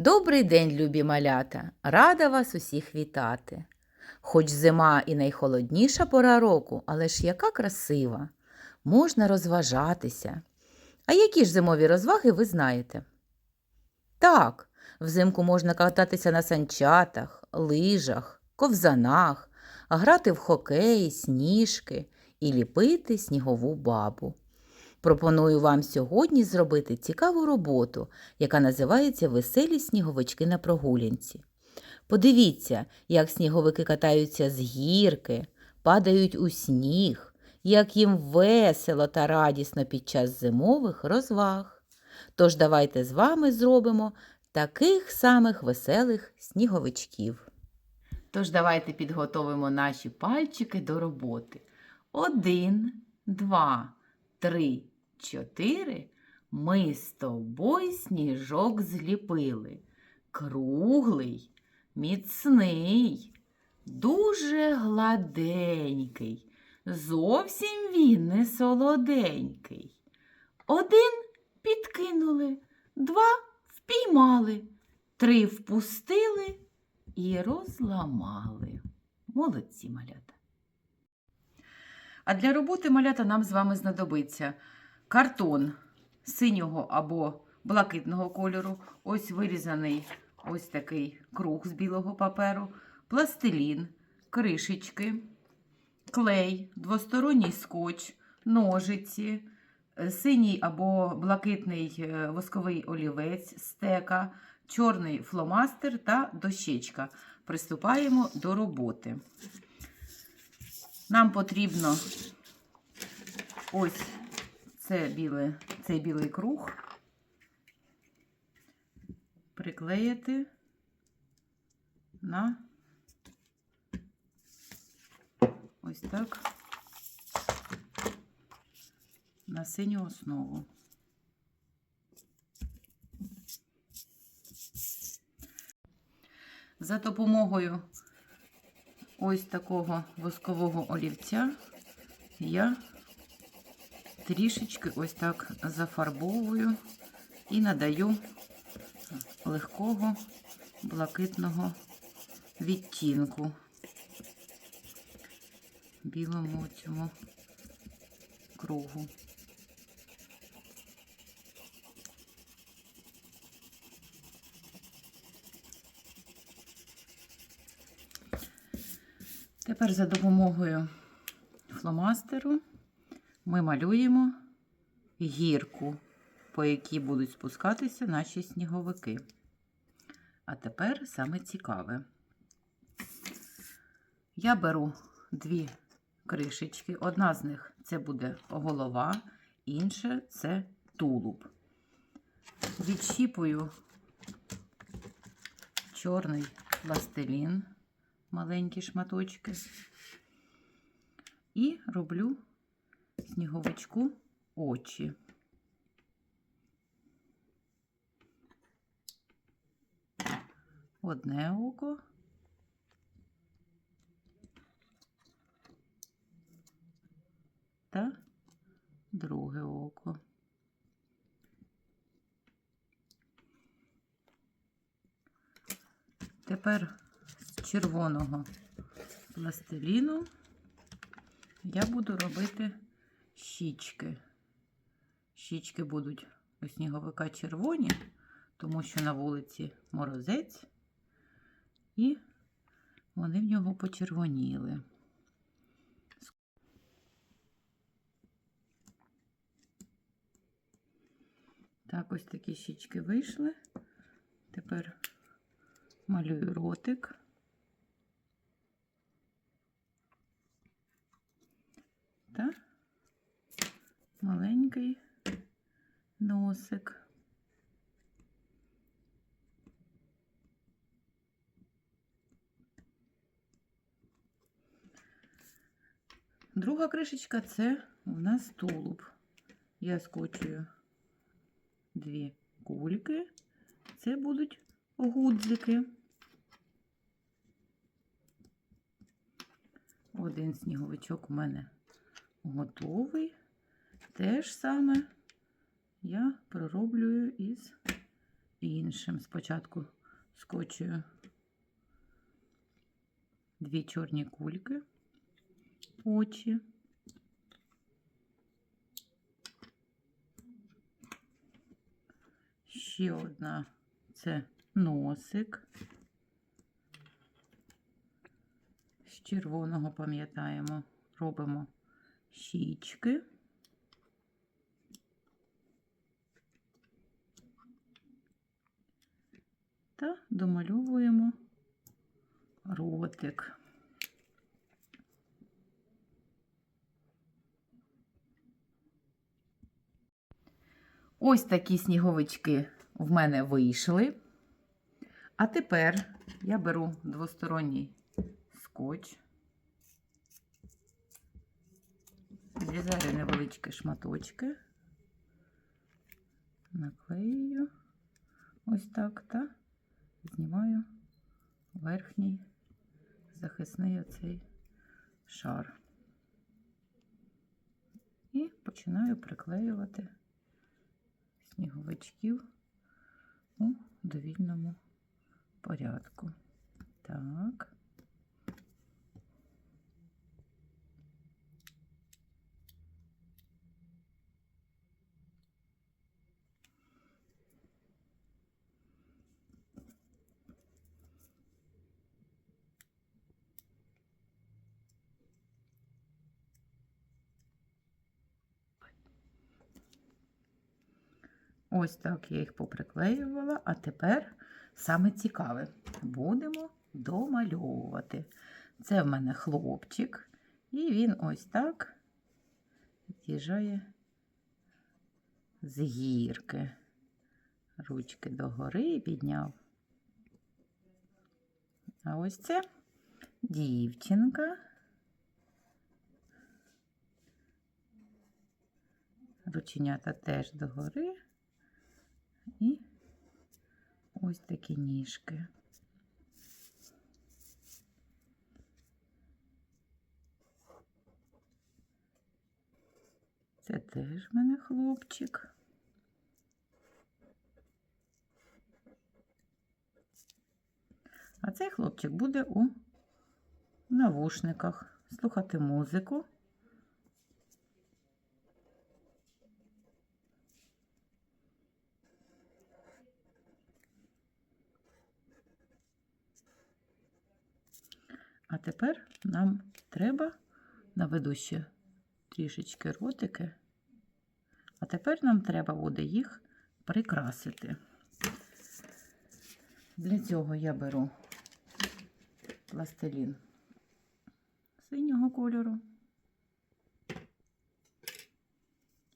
Добрий день, любі малята! Рада вас усіх вітати. Хоч зима і найхолодніша пора року, але ж яка красива! Можна розважатися. А які ж зимові розваги ви знаєте? Так, взимку можна кататися на санчатах, лижах, ковзанах, грати в хокей, сніжки і ліпити снігову бабу. Пропоную вам сьогодні зробити цікаву роботу, яка називається Веселі сніговички на прогулянці. Подивіться, як сніговики катаються з гірки, падають у сніг, як їм весело та радісно під час зимових розваг. Тож давайте з вами зробимо таких самих веселих сніговичків. Тож давайте підготовимо наші пальчики до роботи. Один, два, три, чотири. Ми з тобою сніжок зліпили. Круглий, міцний, дуже гладенький. Зовсім він не солоденький. Один підкинули, два впіймали, три впустили і розламали. Молодці малята. А для роботи малята нам з вами знадобиться картон синього або блакитного кольору, ось вирізаний ось такий круг з білого паперу, пластилін, кришечки, клей, двосторонній скотч, ножиці, синій або блакитний е, восковий олівець, стека, чорний фломастер та дощечка. Приступаємо до роботи. Нам потрібно ось це біле, цей білий круг приклеїти на ось так на синю основу. За допомогою ось такого воскового олівця я трішечки ось так зафарбовую і надаю легкого блакитного відтінку білому цьому кругу. Тепер за допомогою фломастеру ми малюємо гірку, по якій будуть спускатися наші сніговики. А тепер саме цікаве. Я беру дві кришечки. Одна з них це буде голова, інша це тулуб. Відщіпую чорний пластилін, маленькі шматочки, і роблю сніговичку очі. Одне око. Та друге око. Тепер з червоного пластиліну я буду робити щічки. Щічки будуть у сніговика червоні, тому що на вулиці морозець, і вони в нього почервоніли. Так, ось такі щічки вийшли. Тепер малюю ротик. Та маленький носик. Друга кришечка це у нас тулуб. Я скочую дві кульки. Це будуть гудзики. Один сніговичок у мене готовий. Те ж саме я пророблюю із іншим. Спочатку скочую дві чорні кульки, очі. Ще одна це носик. З червоного пам'ятаємо, робимо щічки. Та домальовуємо ротик. Ось такі сніговички в мене вийшли. А тепер я беру двосторонній скотч, зрізаю невеличкі шматочки, наклею ось так та знімаю верхній захисний оцей шар. І починаю приклеювати сніговичків у довільному порядку. Так. Ось так я їх поприклеювала, а тепер саме цікаве. Будемо домальовувати. Це в мене хлопчик, і він ось так з'їжджає з гірки. Ручки догори підняв. А ось це дівчинка. Рученята теж догори. І ось такі ніжки. Це теж в мене хлопчик. А цей хлопчик буде у навушниках слухати музику. А тепер нам треба наведу ще трішечки ротики, а тепер нам треба буде їх прикрасити. Для цього я беру пластилін синього кольору.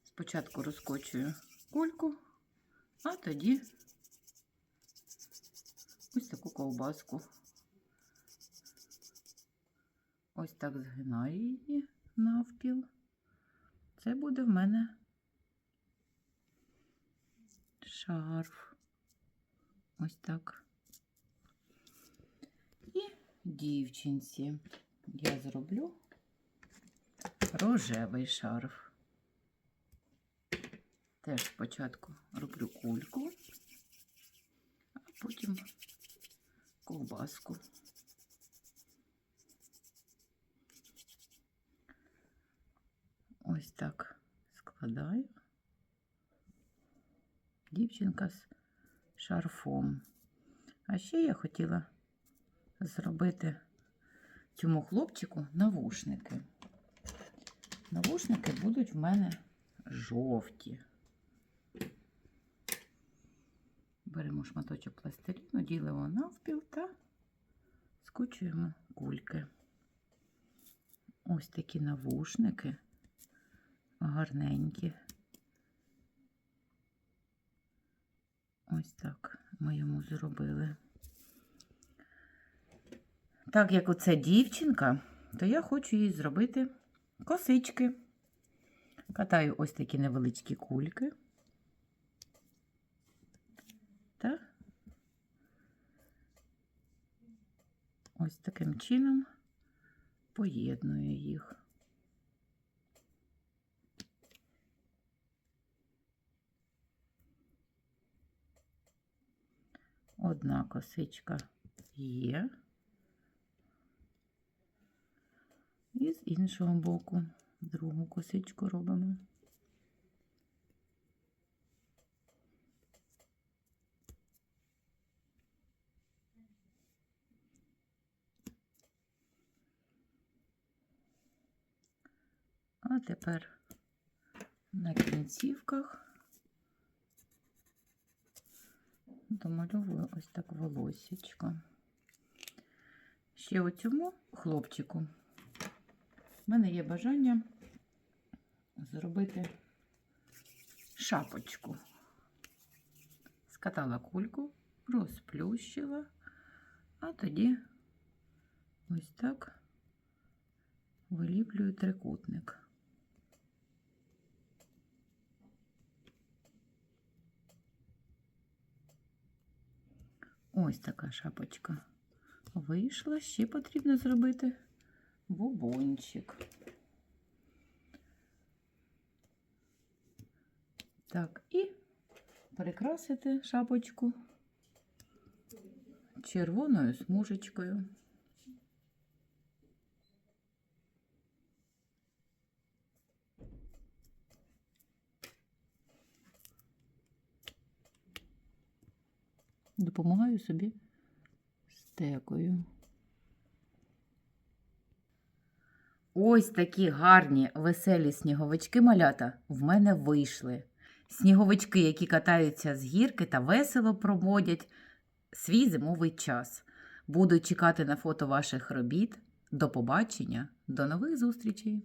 Спочатку розкочую кульку, а тоді ось таку ковбаску. Ось так згинаю її навпіл. Це буде в мене шарф. Ось так. І дівчинці я зроблю рожевий шарф. Теж спочатку роблю кульку, а потім ковбаску. Ось так складаю. Дівчинка з шарфом. А ще я хотіла зробити цьому хлопчику навушники. Навушники будуть в мене жовті. Беремо шматочок пластиліну, ділимо навпіл та скочуємо кульки. Ось такі навушники гарненькі. Ось так ми йому зробили. Так як оце дівчинка, то я хочу їй зробити косички. Катаю ось такі невеличкі кульки. Та ось таким чином поєдную їх. Одна косичка є. І з іншого боку другу косичку робимо. А тепер на кінцівках домальовую ось так волосечко. Ще у цьому хлопчику в мене є бажання зробити шапочку. Скатала кульку, розплющила, а тоді ось так виліплюю трикутник. Ось така шапочка вийшла. Ще потрібно зробити бубончик. Так, і прикрасити шапочку червоною смужечкою. Допомагаю собі стекою. Ось такі гарні веселі сніговички малята в мене вийшли. Сніговички, які катаються з гірки та весело проводять свій зимовий час. Буду чекати на фото ваших робіт. До побачення, до нових зустрічей!